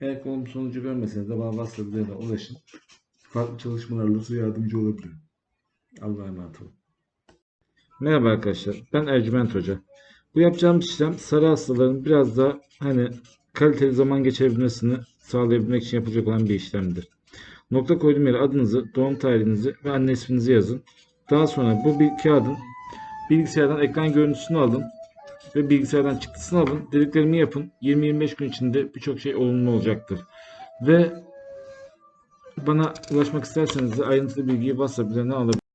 Eğer olumlu sonucu görmeseniz de bana WhatsApp ulaşın. Farklı çalışmalarla size yardımcı olabilirim. Allah'a emanet olun. Merhaba arkadaşlar. Ben Ercüment Hoca. Bu yapacağımız işlem sarı hastaların biraz daha hani kaliteli zaman geçirebilmesini sağlayabilmek için yapılacak olan bir işlemdir. Nokta koyduğum yere adınızı, doğum tarihinizi ve anne isminizi yazın. Daha sonra bu bir kağıdın bilgisayardan ekran görüntüsünü alın ve bilgisayardan çıktısını alın. Dediklerimi yapın. 20-25 gün içinde birçok şey olumlu olacaktır. Ve bana ulaşmak isterseniz de ayrıntılı bilgiyi WhatsApp üzerinden alabilirsiniz.